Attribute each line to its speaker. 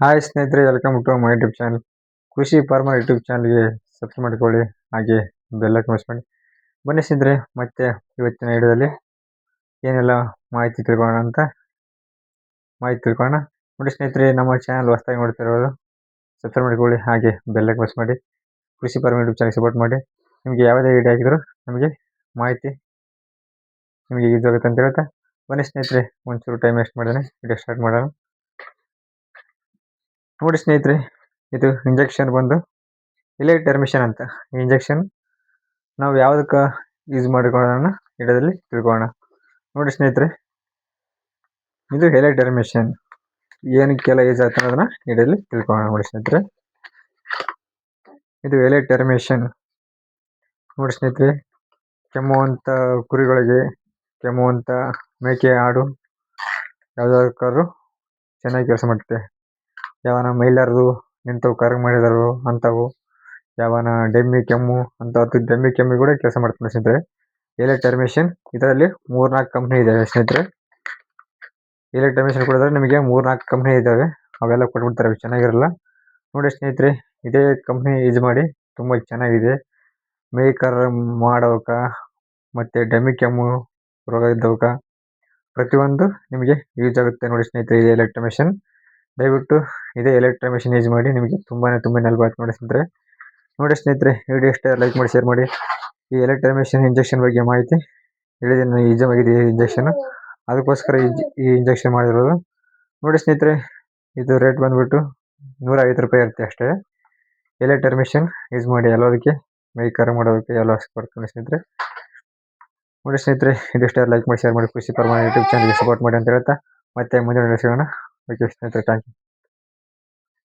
Speaker 1: Hi ಸ್ನೇಹಿತರೆ welcome to my YouTube channel Krishi farmer YouTube ಚಾನಲ್ಗೆ subscribe ಮಾಡ್ಕೊಳ್ಳಿ, ಹಾಗೆ ಬೆಲ್ಲ ಮಾಡಿ ಬನ್ನಿ ಸ್ನೇಹಿತರೆ, ಮತ್ತೆ ಇವತ್ತಿನ ವಿಡಿಯೋದಲ್ಲಿ ಏನೆಲ್ಲ ಮಾಹಿತಿ ತಿಳ್ಕೊಳ್ಳೋಣ ಅಂತ ಮಾಹಿತಿ ತಿಳ್ಕೊಳ್ಳೋಣ. ನೋಡಿ ಸ್ನೇಹಿತರೆ, ನಮ್ಮ ಚಾನಲ್ ಹೊಸದಾಗಿ ನೋಡ್ತಿರೋದು ಸಬ್ಸ್ಕ್ರೈಬ್ ಮಾಡ್ಕೊಳ್ಳಿ, ಹಾಗೆ ಬೆಲ್ಲ ಪ್ರೆಸ್ ಮಾಡಿ, ಕೃಷಿ ಫಾರ್ಮರ್ ಯೂಟ್ಯೂಬ್ ಚಾನಲ್ ಸಪೋರ್ಟ್ ಮಾಡಿ. ನಿಮಗೆ ಯಾವುದೇ ವಿಡಿಯೋ ಹಾಕಿದ್ರು ನಮಗೆ ಮಾಹಿತಿ ನಿಮಗೆ ಇದು ಆಗುತ್ತೆ ಅಂತ ಹೇಳ್ತಾ. ಬನ್ನಿ ಸ್ನೇಹಿತರೆ, ಒಂಚೂರು ಟೈಮ್ ವೇಸ್ಟ್ ಮಾಡಿದ್ರೆ ವಿಡಿಯೋ ಸ್ಟಾರ್ಟ್ ಮಾಡೋಣ. ನೋಡಿ ಸ್ನೇಹಿತರೆ, ಇದು ಇಂಜೆಕ್ಷನ್ ಬಂದು ಇಲೇ ಟರ್ಮಿಷನ್ ಅಂತ. ಇಂಜೆಕ್ಷನ್ ನಾವು ಯಾವುದಕ್ಕೆ ಯೂಸ್ ಮಾಡಿಕೊಳ್ಳೋಣ ಇಡದಲ್ಲಿ ತಿಳ್ಕೊಳ್ಳೋಣ. ನೋಡಿ ಸ್ನೇಹಿತರೆ, ಇದು ಎಲೆ ಟರ್ಮಿಷನ್ ಏನಕ್ಕೆಲ್ಲ ಯೂಸ್ ಆಗ್ತದೆ ಅನ್ನೋದನ್ನ ಗಿಡದಲ್ಲಿ ತಿಳ್ಕೊಳ್ಳೋಣ ನೋಡಿ ಸ್ನೇಹಿತರೆ. ಇದು ಎಲೆ ಟರ್ಮಿಷನ್ ನೋಡಿ ಸ್ನೇಹಿತರೆ ಕೆಮ್ಮುವಂಥ ಕುರಿಗಳಿಗೆ ಕೆಮ್ಮುವಂಥ ಮೇಕೆ, ಆಡು, ಯಾವುದಾದ್ರು ಚೆನ್ನಾಗಿ ಕೆಲಸ ಮಾಡುತ್ತೆ. ಯಾವನ ಮೈಲಾರದು ನಿಂತವು ಕಾರ್ಯ ಮಾಡಿದರು ಅಂಥವು ಯಾವನ ಡೆಮ್ಮಿ ಕೆಮ್ಮು ಅಂತ ಡೆಮ್ಮಿ ಕೆಮ್ಮಿ ಕೂಡ ಕೆಲಸ ಮಾಡ್ತಾನೆ ಸ್ನೇಹಿತರೆ. ಎಲೆಕ್ಟರ್ ಮಿಷನ್ ಇದರಲ್ಲಿ ಮೂರ್ನಾಲ್ಕು ಕಂಪ್ನಿ ಇದೆ ಸ್ನೇಹಿತರೆ. ಎಲೆಕ್ಟರ್ ಮಿಷನ್ ಕೊಡಿದ್ರೆ ನಿಮಗೆ ಮೂರ್ನಾಲ್ಕು ಕಂಪ್ನಿ ಇದ್ದಾವೆ ಅವೆಲ್ಲ ಕೊಟ್ಬಿಡ್ತಾರೆ ಚೆನ್ನಾಗಿರಲ್ಲ. ನೋಡಿ ಸ್ನೇಹಿತರೆ, ಇದೇ ಕಂಪ್ನಿ ಯೂಸ್ ಮಾಡಿ ತುಂಬ ಚೆನ್ನಾಗಿದೆ. ಮೇಕರ್ ಮಾಡೋಕ ಮತ್ತು ಡೆಮ್ಮಿ ಕೆಮ್ಮು ರೋಗ ಇದ್ದವಕ್ಕೆ ಪ್ರತಿಯೊಂದು ನಿಮಗೆ ಯೂಸ್ ಆಗುತ್ತೆ ನೋಡಿ ಸ್ನೇಹಿತರೆ ಇದೆ ಎಲೆಕ್ಟ್ರ ಮಿಷನ್ ದಯವಿಟ್ಟು ಇದೇ ಎಲೆಕ್ಟ್ರಿಕ್ ಮಿಷಿನ್ ಯೂಸ್ ಮಾಡಿ, ನಿಮಗೆ ತುಂಬಾ ತುಂಬ ನೆನಪು ನೋಡಿ ಸ್ನೇಹಿತರೆ. ನೋಡಿ ಸ್ನೇಹಿತರೆ ವಿಡಿಯೋ ಇಷ್ಟ ಲೈಕ್ ಮಾಡಿ ಶೇರ್ ಮಾಡಿ. ಈ ಎಲೆಕ್ಟ್ರಿಕ್ ಮಿಷಿನ್ ಇಂಜೆಕ್ಷನ್ ಬಗ್ಗೆ ಮಾಹಿತಿ ಹೇಳಿದ್ದೀನಿ ನಿಜವಾಗಿದೆ ಈ ಇಂಜೆಕ್ಷನ್ ಅದಕ್ಕೋಸ್ಕರ ಈ ಇಂಜೆಕ್ಷನ್ ಮಾಡಿರೋದು. ನೋಡಿ ಸ್ನೇಹಿತರೆ, ಇದು ರೇಟ್ ಬಂದ್ಬಿಟ್ಟು ನೂರ ಐವತ್ತು ರೂಪಾಯಿ ಇರುತ್ತೆ ಅಷ್ಟೇ. ಎಲೆಕ್ಟ್ರಿಕ್ ಮಿಷಿನ್ ಯೂಸ್ ಮಾಡಿ, ಎಲ್ಲೋದಕ್ಕೆ ಮೈ ಕರ ಮಾಡೋದಕ್ಕೆ ಎಲ್ಲ ಬರ್ತೀನಿ ಸ್ನೇಹಿತರೆ. ನೋಡಿ ಸ್ನೇಹಿತರೆ ಇದಿಷ್ಟೇ ಲೈಕ್ ಮಾಡಿ ಶೇರ್ ಮಾಡಿ. ಖುಷಿ ಪರವಾಗಿ ಯೂಟ್ಯೂಬ್ ಚಾನಲ್ಗೆ ಸಪೋರ್ಟ್ ಮಾಡಿ ಅಂತ ಹೇಳ್ತಾ ಮತ್ತೆ ಮುಂದಿನ ಸಿಗೋಣ. biggest